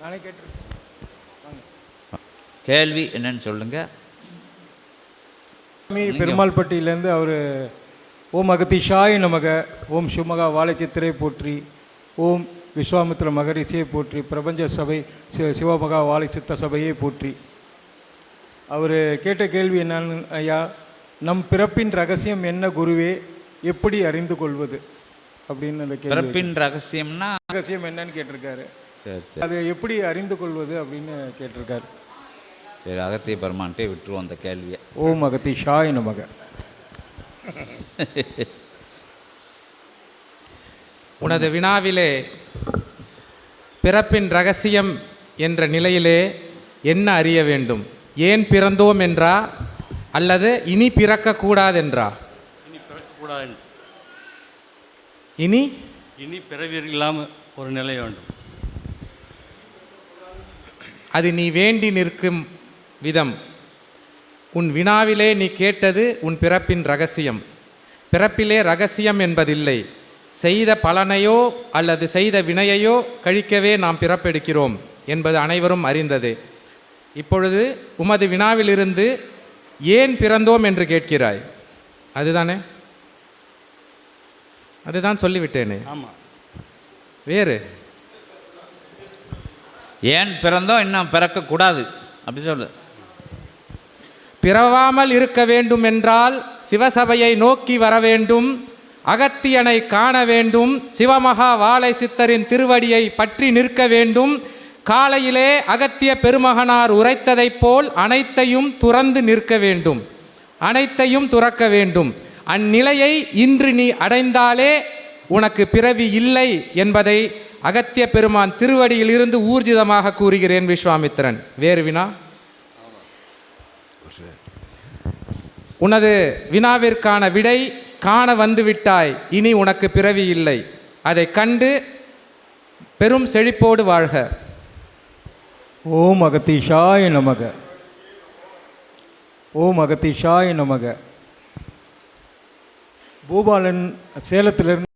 நானே கேட்டிருக்கேன். கேள்வி என்னன்னு சொல்லுங்கள் சாமி பெருமாள்பட்டியிலேருந்து அவர் ஓம் அகத்திஷாய் நமக ஓம் சிவமகா வாழைச்சித்திரை போற்றி ஓம் விஸ்வாமித்திர மகரிஷியை போற்றி பிரபஞ்ச சபை சி- சிவமகா வாழை சித்த சபையை போற்றி. அவர் கேட்ட கேள்வி என்னன்னு ஐயா நம் பிறப்பின் ரகசியம் என்ன குருவே? எப்படி அறிந்து கொள்வது? அப்படின்னு அந்த கேள்வி பிறப்பின் ரகசியம்னா ரகசியம் என்னன்னு கேட்டிருக்காரு. சரி சரி. அது எப்படி அறிந்து கொள்வது அப்படின்னு கேட்டிருக்காரு. சரி அகத்திய பெருமான்ட்டே விட்டுருவோம் அந்த கேள்வியை. ஓம் அகத்திஷாய் நமக உனது வினாவிலே பிறப்பின் ரகசியம் என்ற நிலையிலே என்ன அறிய வேண்டும்? ஏன் பிறந்தோம் என்றா? அல்லது இனி பிறக்கக்கூடாதென்றா? இனி பிறக்கக்கூடாது. இனி? இனி பிறவி இல்லாமல் ஒரு நிலை வேண்டும். அது நீ வேண்டி நிற்கும் விதம். உன் வினாவிலே நீ கேட்டது உன் பிறப்பின் ரகசியம். பிறப்பிலே ரகசியம் என்பதில்லை. செய்த பலனையோ அல்லது செய்த வினையையோ கழிக்கவே நாம் பிறப்பெடுக்கிறோம் என்பது அனைவரும் அறிந்தது. இப்பொழுது உமது வினாவிலிருந்து ஏன் பிறந்தோம் என்று கேட்கிறாய்? அதுதானே? அதுதான் சொல்லிவிட்டேனே. ஆமாம் வேறு? ஏன் பிறந்தோம் இன்னும் பிறக்கக்கூடாது? அப்படி சொல்லு. பிறவாமல் இருக்க வேண்டும் என்றால் சிவசபையை நோக்கி வர வேண்டும் அகத்தியனை காண வேண்டும் சிவமகா வாழை சித்தரின் திருவடியை பற்றி நிற்க வேண்டும் காலையிலே அகத்திய பெருமகனார் உரைத்ததைப் போல் அனைத்தையும் துறந்து நிற்க வேண்டும் அனைத்தையும் துறக்க வேண்டும். அந்நிலையை இன்று நீ அடைந்தாலே உனக்கு பிறவி இல்லை என்பதை அகத்திய பெருமான் திருவடியில் இருந்து ஊர்ஜிதமாக கூறுகிறேன் விஸ்வாமித்திரன். வேறு வினா? உனது வினாவிற்கான விடை காண வந்துவிட்டாய் இனி உனக்கு பிறவி இல்லை. அதை கண்டு பெரும் செழிப்போடு வாழ்க. ஓம் அகத்தீஷாய நமக. ஓம் அகத்தீஷாய நமக. பூபாலன் சேலத்திலிருந்து